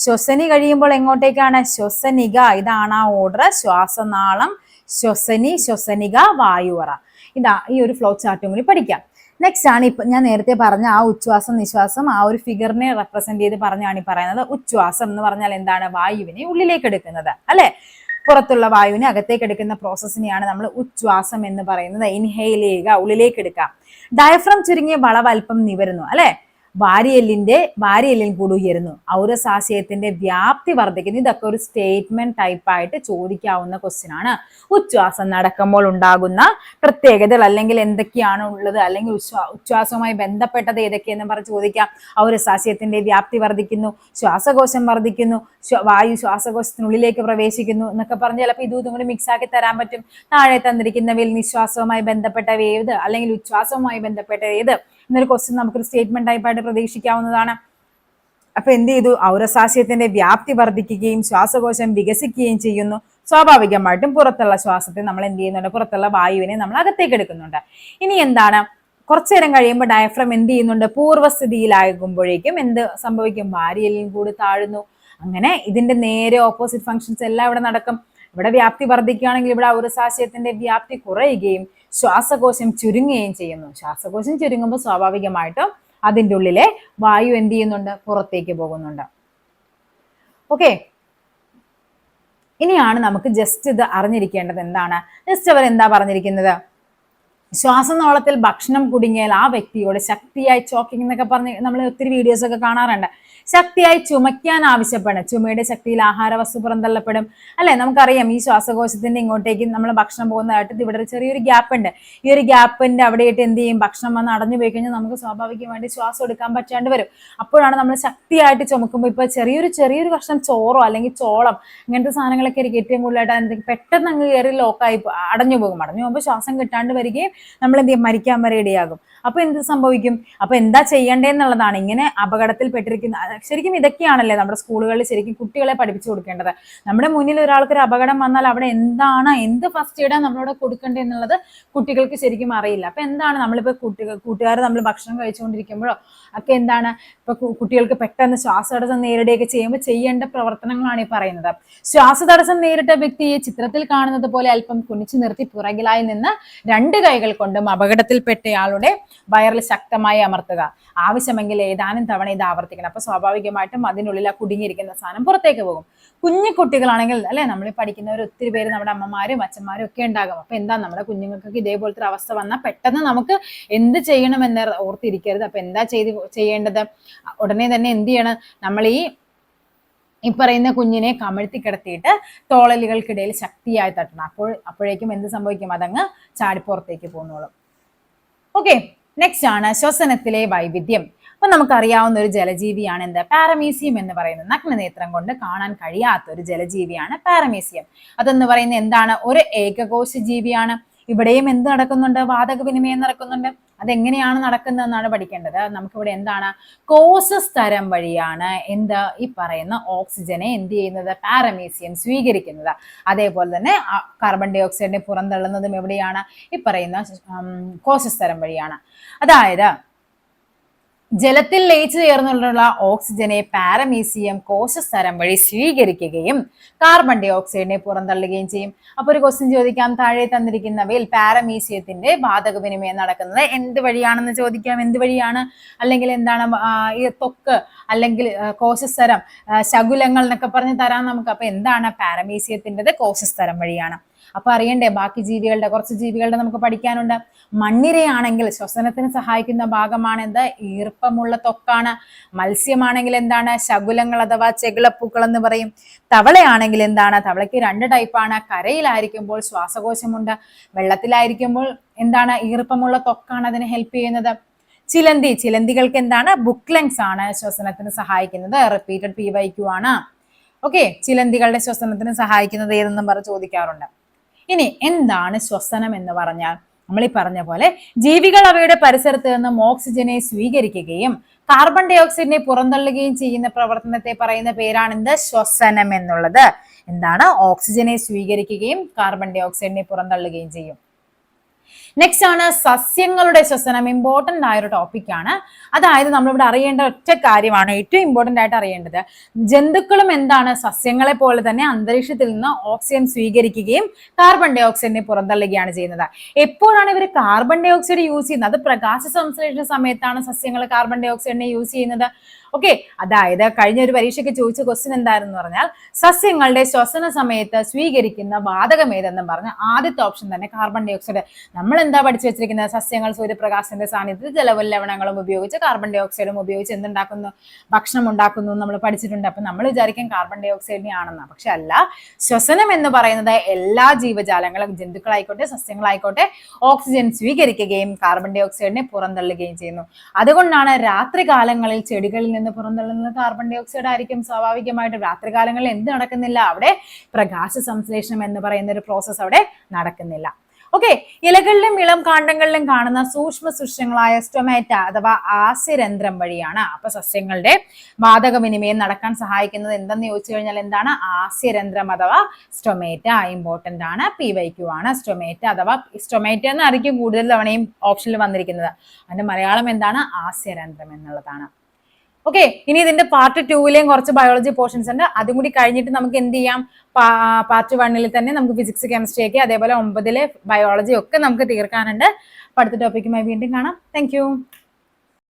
ശ്വസനി കഴിയുമ്പോൾ എങ്ങോട്ടേക്കാണ്? ശ്വസനിക. ഇതാണ് ആ ഓർഡർ ശ്വാസനാളം ശ്വസനി ശ്വസനിക വായുവറ. ഇതാ ഈ ഒരു ഫ്ലോ ചാർട്ടും കൂടി പഠിക്കാം. നെക്സ്റ്റ് ആണ് ഇപ്പൊ ഞാൻ നേരത്തെ പറഞ്ഞ ആ ഉച്ഛ്വാസം നിശ്വാസം ആ ഒരു ഫിഗറിനെ റെപ്രസെന്റ് ചെയ്ത് പറഞ്ഞാണ് ഈ പറയുന്നത്. ഉച്ഛ്വാസം എന്ന് പറഞ്ഞാൽ എന്താണ്? വായുവിനെ ഉള്ളിലേക്ക് എടുക്കുന്നത്. അല്ലെ? പുറത്തുള്ള വായുവിനെ അകത്തേക്ക് എടുക്കുന്ന പ്രോസസ്സിനെയാണ് നമ്മൾ ഉച്ഛ്വാസം എന്ന് പറയുന്നത്. ഇൻഹെയിൽ ചെയ്യുക ഉള്ളിലേക്ക് എടുക്കുക ഡയഫ്രം ചുരുങ്ങിയ വളവ് അല്പം നിവരുന്നു. അല്ലെ? വാരിയെല്ലിന്റെ വാരിയെല്ലിൽ കൂടി ഉയരുന്നു. ഔരസാശയത്തിന്റെ വ്യാപ്തി വർദ്ധിക്കുന്നു. ഇതൊക്കെ ഒരു സ്റ്റേറ്റ്മെന്റ് ടൈപ്പ് ആയിട്ട് ചോദിക്കാവുന്ന ക്വസ്റ്റ്യൻ ആണ്. ഉച്ഛ്വാസം നടക്കുമ്പോൾ ഉണ്ടാകുന്ന പ്രത്യേകതകൾ അല്ലെങ്കിൽ എന്തൊക്കെയാണ് ഉള്ളത്? അല്ലെങ്കിൽ ഉച്ഛ്വാ- ഉച്ഛ്വാസവുമായി ബന്ധപ്പെട്ടത് ഏതൊക്കെയെന്ന് പറഞ്ഞ് ചോദിക്കാം. ഔരസാശയത്തിന്റെ വ്യാപ്തി വർദ്ധിക്കുന്നു ശ്വാസകോശം വർദ്ധിക്കുന്നു വായു ശ്വാസകോശത്തിനുള്ളിലേക്ക് പ്രവേശിക്കുന്നു എന്നൊക്കെ പറഞ്ഞ് ചിലപ്പോൾ ഇതും ഇതും കൂടി മിക്സ് ആക്കി തരാൻ പറ്റും. താഴെ തന്നിരിക്കുന്നവയിൽ നിശ്വാസവുമായി ബന്ധപ്പെട്ട ഏത്? അല്ലെങ്കിൽ ഉച്ഛ്വാസവുമായി ബന്ധപ്പെട്ട ഏത്? എന്നൊരു ക്വസ്റ്റ്യൻ നമുക്കൊരു സ്റ്റേറ്റ്മെന്റ് ടൈപ്പായിട്ട് പ്രതീക്ഷിക്കാവുന്നതാണ്. അപ്പൊ എന്ത് ചെയ്തു? ഔരസാശയത്തിന്റെ വ്യാപ്തി വർദ്ധിക്കുകയും ശ്വാസകോശം വികസിക്കുകയും ചെയ്യുന്നു. സ്വാഭാവികമായിട്ടും പുറത്തുള്ള ശ്വാസത്തെ നമ്മൾ എന്ത് ചെയ്യുന്നുണ്ട്? പുറത്തുള്ള വായുവിനെ നമ്മൾ അകത്തേക്ക് എടുക്കുന്നുണ്ട്. ഇനി എന്താണ്? കുറച്ചു നേരം കഴിയുമ്പോൾ ഡയഫ്രം എന്ത് ചെയ്യുന്നുണ്ട്? പൂർവസ്ഥിതിയിലാകുമ്പോഴേക്കും എന്ത് സംഭവിക്കും? വാരിയലിൽ കൂടി താഴുന്നു. അങ്ങനെ ഇതിന്റെ നേരെ ഓപ്പോസിറ്റ് ഫങ്ഷൻസ് എല്ലാം ഇവിടെ നടക്കും. ഇവിടെ വ്യാപ്തി വർദ്ധിക്കുകയാണെങ്കിൽ ഇവിടെ ഔരസാശയത്തിന്റെ വ്യാപ്തി കുറയുകയും ശ്വാസകോശം ചുരുങ്ങുകയും ചെയ്യുന്നു. ശ്വാസകോശം ചുരുങ്ങുമ്പോൾ സ്വാഭാവികമായിട്ടും അതിന്റെ ഉള്ളിലെ വായു എന്ത് ചെയ്യുന്നുണ്ട്? പുറത്തേക്ക് പോകുന്നുണ്ട്. ഓക്കെ ഇനിയാണ് നമുക്ക് ജസ്റ്റ് ഇത് അറിഞ്ഞിരിക്കേണ്ടത് എന്താണ്? ജസ്റ്റ് അവർ എന്താ പറഞ്ഞിരിക്കുന്നത്? ശ്വാസനോളത്തിൽ ഭക്ഷണം കുടുങ്ങിയാൽ ആ വ്യക്തിയോട് ശക്തിയായി ചോക്കിംഗ് എന്നൊക്കെ പറഞ്ഞ് നമ്മൾ ഒത്തിരി വീഡിയോസ് ഒക്കെ കാണാറുണ്ട്. ശക്തിയായി ചുമയ്ക്കാൻ ആവശ്യപ്പെടും ചുമയുടെ ശക്തിയിൽ ആഹാര വസ്തു പുറന്തള്ളപ്പെടും. അല്ലെ? നമുക്കറിയാം ഈ ശ്വാസകോശത്തിന്റെ ഇങ്ങോട്ടേക്ക് നമ്മൾ ഭക്ഷണം പോകുന്നതായിട്ട് ഇവിടെ ഒരു ചെറിയൊരു ഗ്യാപ്പ് ഉണ്ട്. ഈ ഒരു ഗ്യാപ്പിന്റെ അവിടെയായിട്ട് എന്ത് ചെയ്യും? ഭക്ഷണം വന്ന് അടഞ്ഞു പോയി കഴിഞ്ഞാൽ നമുക്ക് സ്വാഭാവികമായിട്ട് ശ്വാസം എടുക്കാൻ പറ്റാണ്ട് വരും. അപ്പോഴാണ് നമ്മൾ ശക്തിയായിട്ട് ചുമക്കുമ്പോൾ ഇപ്പൊ ചെറിയൊരു ചെറിയൊരു കഷ്ണം ചോറോ അല്ലെങ്കിൽ ചോളം അങ്ങനത്തെ സാധനങ്ങളൊക്കെ ആയിരിക്കും ഏറ്റവും കൂടുതലായിട്ട് അതിന് പെട്ടെന്ന് അങ്ങ് കയറി ലോക്കായി അടഞ്ഞു പോകും. അടഞ്ഞു പോകുമ്പോൾ ശ്വാസം കിട്ടാണ്ട് വരികയും നമ്മൾ എന്ത് ചെയ്യും? മരിക്കാൻ വരെ ഇടയാകും. അപ്പൊ എന്ത് സംഭവിക്കും? അപ്പൊ എന്താ ചെയ്യേണ്ടതെന്നുള്ളതാണ്. ഇങ്ങനെ അപകടത്തിൽ പെട്ടിരിക്കുന്ന അഹ് ശരിക്കും ഇതൊക്കെയാണല്ലേ നമ്മുടെ സ്കൂളുകളിൽ ശരിക്കും കുട്ടികളെ പഠിപ്പിച്ചു കൊടുക്കേണ്ടത്. നമ്മുടെ മുന്നിൽ ഒരാൾക്ക് ഒരു അപകടം വന്നാൽ അവിടെ എന്താണ് എന്ത് ഫസ്റ്റ് എയ്ഡാണ് നമ്മളോട് കൊടുക്കേണ്ടത് എന്നുള്ളത് കുട്ടികൾക്ക് ശരിക്കും അറിയില്ല. അപ്പൊ എന്താണ് നമ്മളിപ്പോ കുട്ടികൾ കൂട്ടുകാർ നമ്മൾ ഭക്ഷണം കഴിച്ചുകൊണ്ടിരിക്കുമ്പോഴോ ഒക്കെ എന്താണ് ഇപ്പൊ കുട്ടികൾക്ക് പെട്ടെന്ന് ശ്വാസതടസ്സം നേരിടുകയൊക്കെ ചെയ്യുമ്പോൾ ചെയ്യേണ്ട പ്രവർത്തനങ്ങളാണ് ഈ പറയുന്നത്. ശ്വാസതടസ്സം നേരിട്ട വ്യക്തിയെ ചിത്രത്തിൽ കാണുന്നത് പോലെ അല്പം കുനിച്ചു നിർത്തി പുറകിലായി നിന്ന് രണ്ട് കൈകൾ കൊണ്ടും അപകടത്തിൽപ്പെട്ടയാളുടെ വയറിൽ ശക്തമായി അമർത്തുക. ആവശ്യമെങ്കിൽ ഏതാനും തവണ ഇത് ആവർത്തിക്കണം. അപ്പൊ സ്വാഭാവികമായിട്ടും അതിനുള്ളിൽ ആ കുടുങ്ങിയിരിക്കുന്ന സാധനം പുറത്തേക്ക് പോകും. കുഞ്ഞു കുട്ടികളാണെങ്കിൽ അല്ലെ നമ്മൾ പഠിക്കുന്നവർ ഒത്തിരി പേര് നമ്മുടെ അമ്മമാരും അച്ഛന്മാരും ഒക്കെ ഉണ്ടാകും. അപ്പൊ എന്താ നമ്മുടെ കുഞ്ഞുങ്ങൾക്കൊക്കെ ഇതേപോലത്തെ ഒരു അവസ്ഥ വന്നാൽ പെട്ടെന്ന് നമുക്ക് എന്ത് ചെയ്യണമെന്ന് ഓർത്തിരിക്കരുത്. അപ്പൊ എന്താ ചെയ്ത് ചെയ്യേണ്ടത്? ഉടനെ തന്നെ എന്ത് ചെയ്യണം? നമ്മൾ ഈ ഈ പറയുന്ന കുഞ്ഞിനെ കമഴ്ത്തി കിടത്തിയിട്ട് തോളലുകൾക്കിടയിൽ ശക്തിയായി തട്ടണം. അപ്പോൾ അപ്പോഴേക്കും എന്ത് സംഭവിക്കും? അതങ്ങ് ചാടിപ്പുറത്തേക്ക് പോന്നോളും ഓക്കെ നെക്സ്റ്റ് ആണ് ശ്വസനത്തിലെ വൈവിധ്യം. അപ്പൊ നമുക്കറിയാവുന്ന ഒരു ജലജീവിയാണ് എന്ത്? പാരമീസിയം എന്ന് പറയുന്നത് നഗ്നനേത്രം കൊണ്ട് കാണാൻ കഴിയാത്ത ഒരു ജലജീവിയാണ് പാരമീസിയം. അതെന്ന് പറയുന്ന എന്താണ്? ഒരു ഏകകോശ ജീവിയാണ് ഇവിടെയും എന്ത് നടക്കുന്നുണ്ട്? വാതക വിനിമയം നടക്കുന്നുണ്ട്. അതെങ്ങനെയാണ് നടക്കുന്നതെന്നാണ് പഠിക്കേണ്ടത്. നമുക്കിവിടെ എന്താണ്? കോശസ്തരം വഴിയാണ് എന്ത് ഈ പറയുന്ന ഓക്സിജനെ എന്ത് ചെയ്യുന്നത്? പാരമീസിയം സ്വീകരിക്കുന്നത്. അതേപോലെ തന്നെ കാർബൺ ഡൈ ഓക്സൈഡിനെ പുറന്തള്ളുന്നതും എവിടെയാണ്? ഈ പറയുന്ന കോസസ് തരം വഴിയാണ്. അതായത് ജലത്തിൽ ലയിച്ചു ചേർന്നുള്ള ഓക്സിജനെ പാരമീസിയം കോശസ്തരം വഴി സ്വീകരിക്കുകയും കാർബൺ ഡൈ ഓക്സൈഡിനെ പുറന്തള്ളുകയും ചെയ്യും. അപ്പൊ ഒരു ക്വസ്റ്റ്യൻ ചോദിക്കാം. താഴെ തന്നിരിക്കുന്നവയിൽ പാരമീസിയത്തിന്റെ വാതക വിനിമയം നടക്കുന്നത് എന്ത് വഴിയാണെന്ന് ചോദിക്കാം. എന്ത് വഴിയാണ്? അല്ലെങ്കിൽ എന്താണ് ഈ തൊക്ക് അല്ലെങ്കിൽ കോശസ്തരം ശകുലങ്ങൾ എന്നൊക്കെ പറഞ്ഞ് തരാം നമുക്ക്. അപ്പൊ എന്താണ് പാരമീസിയത്തിന്റെത്? കോശസ്തരം വഴിയാണ്. അപ്പൊ അറിയണ്ടേ ബാക്കി ജീവികളുടെ കുറച്ച് ജീവികളുടെ നമുക്ക് പഠിക്കാനുണ്ട്. മണ്ണിരയാണെങ്കിൽ ശ്വസനത്തിന് സഹായിക്കുന്ന ഭാഗമാണ് എന്ത്? ഈർപ്പമുള്ള തൊക്കാണ്. മത്സ്യമാണെങ്കിൽ എന്താണ്? ശകുലങ്ങൾ അഥവാ ചെകിളപ്പൂക്കൾ എന്ന് പറയും. തവളയാണെങ്കിൽ എന്താണ്? തവളയ്ക്ക് രണ്ട് ടൈപ്പാണ് കരയിലായിരിക്കുമ്പോൾ ശ്വാസകോശമുണ്ട്. വെള്ളത്തിലായിരിക്കുമ്പോൾ എന്താണ്? ഈർപ്പമുള്ള തൊക്കാണ് അതിനെ ഹെൽപ്പ് ചെയ്യുന്നത്. ചിലന്തി ചിലന്തികൾക്ക് എന്താണ്? ബുക്ക് ലെങ്സ് ആണ് ശ്വസനത്തിന് സഹായിക്കുന്നത്. റിപ്പീറ്റഡ് പി വൈ ക്യു ആണ്. ഓക്കെ ചിലന്തികളുടെ ശ്വസനത്തിന് സഹായിക്കുന്നത് ഏതെന്നും പറഞ്ഞ് ചോദിക്കാറുണ്ട്. ഇനി എന്താണ് ശ്വസനം എന്ന് പറഞ്ഞാൽ? നമ്മൾ ഈ പറഞ്ഞ പോലെ ജീവികൾ അവയുടെ പരിസരത്ത് നിന്നും ഓക്സിജനെ സ്വീകരിക്കുകയും കാർബൺ ഡൈ ഓക്സൈഡിനെ പുറന്തള്ളുകയും ചെയ്യുന്ന പ്രവർത്തനത്തെ പറയുന്ന പേരാണ് എന്ത് ശ്വസനം എന്നുള്ളത്. എന്താണ്? ഓക്സിജനെ സ്വീകരിക്കുകയും കാർബൺ ഡൈ ഓക്സൈഡിനെ പുറന്തള്ളുകയും ചെയ്യും. നെക്സ്റ്റ് ആണ് സസ്യങ്ങളുടെ ശ്വസനം. ഇമ്പോർട്ടന്റ് ആയ ഒരു ടോപ്പിക്കാണ് അതായത് നമ്മളിവിടെ അറിയേണ്ട ഒറ്റ കാര്യമാണ്. ഏറ്റവും ഇമ്പോർട്ടന്റ് ആയിട്ട് അറിയേണ്ടത് ജന്തുക്കളും എന്താണ് സസ്യങ്ങളെ പോലെ തന്നെ അന്തരീക്ഷത്തിൽ നിന്ന് ഓക്സിജൻ സ്വീകരിക്കുകയും കാർബൺ ഡൈ ഓക്സൈഡിനെ പുറന്തള്ളുകയാണ് ചെയ്യുന്നത്. എപ്പോഴാണ് ഇവർ കാർബൺ ഡൈ ഓക്സൈഡ് യൂസ് ചെയ്യുന്നത്? അത് പ്രകാശ സംശ്ലേഷണ സമയത്താണ് സസ്യങ്ങൾ കാർബൺ ഡൈ ഓക്സൈഡിനെ യൂസ് ചെയ്യുന്നത്. ഓക്കെ അതായത് കഴിഞ്ഞ ഒരു പരീക്ഷയ്ക്ക് ചോദിച്ച ക്വസ്റ്റ്യൻ എന്തായിരുന്നു പറഞ്ഞാൽ സസ്യങ്ങളുടെ ശ്വസന സമയത്ത് സ്വീകരിക്കുന്ന വാതകം ഏതെന്ന് പറഞ്ഞ ആദ്യത്തെ ഓപ്ഷൻ തന്നെ കാർബൺ ഡൈ ഓക്സൈഡ് നമ്മൾ എന്താ പഠിച്ചു വെച്ചിരിക്കുന്നത്? സസ്യങ്ങൾ സൂര്യപ്രകാശത്തിന്റെ സാന്നിധ്യത്തിൽ ജലവും ലവണങ്ങളും ഉപയോഗിച്ച് കാർബൺ ഡൈ ഓക്സൈഡും ഉപയോഗിച്ച് എന്തുണ്ടാക്കുന്നു? ഭക്ഷണം ഉണ്ടാക്കുന്നു നമ്മൾ പഠിച്ചിട്ടുണ്ട്. അപ്പൊ നമ്മൾ വിചാരിക്കും കാർബൺ ഡൈ ഓക്സൈഡിനെ ആണെന്ന്. പക്ഷെ അല്ല ശ്വസനം എന്ന് പറയുന്നത് എല്ലാ ജീവജാലങ്ങളും ജന്തുക്കളായിക്കോട്ടെ സസ്യങ്ങളായിക്കോട്ടെ ഓക്സിജൻ സ്വീകരിക്കുകയും കാർബൺ ഡൈ ഓക്സൈഡിനെ പുറന്തള്ളുകയും ചെയ്യുന്നു. അതുകൊണ്ടാണ് രാത്രി കാലങ്ങളിൽ ചെടികളിൽ നിന്ന് പുറന്തള്ളുന്നത് കാർബൺ ഡൈ ഓക്സൈഡ് ആയിരിക്കും സ്വാഭാവികമായിട്ടും. രാത്രി കാലങ്ങളിൽ എന്ത് നടക്കുന്നില്ല? അവിടെ പ്രകാശ സംശ്ലേഷണം എന്ന് പറയുന്ന ഒരു പ്രോസസ്സ് അവിടെ നടക്കുന്നില്ല. ഓക്കെ ഇലകളിലും ഇളം കാണ്ഡങ്ങളിലും കാണുന്ന സൂക്ഷ്മ സൃഷ്ടങ്ങളായ സ്റ്റൊമാറ്റ അഥവാ ആസ്യരന്ധ്രം വഴിയാണ്. അപ്പൊ സസ്യങ്ങളുടെ വാതകവിനിമയം നടക്കാൻ സഹായിക്കുന്നത് എന്തെന്ന് ചോദിച്ചു കഴിഞ്ഞാൽ എന്താണ്? ആസ്യരന്ധ്രം അഥവാ സ്റ്റൊമേറ്റ ഇമ്പോർട്ടന്റ് ആണ്. പി വൈ ക്യു ആണ് സ്റ്റൊമേറ്റ അഥവാ സ്റ്റൊമേറ്റ എന്നായിരിക്കും കൂടുതൽ തവണയും ഓപ്ഷനിൽ വന്നിരിക്കുന്നത്. അതിന്റെ മലയാളം എന്താണ്? ആസ്യരന്ധ്രം എന്നുള്ളതാണ്. ഓക്കെ ഇനി ഇതിന്റെ പാർട്ട് ടൂവിലെയും കുറച്ച് ബയോളജി പോർഷൻസ് ഉണ്ട്. അതും കൂടി കഴിഞ്ഞിട്ട് നമുക്ക് എന്ത് ചെയ്യാം? പാർട്ട് വണ്ണിൽ തന്നെ നമുക്ക് ഫിസിക്സ് കെമിസ്ട്രി ഒക്കെ അതേപോലെ ഒമ്പതിലെ ബയോളജി ഒക്കെ നമുക്ക് തീർക്കാനുണ്ട്. അടുത്ത ടോപ്പിക്കുമായി വീണ്ടും കാണാം. താങ്ക്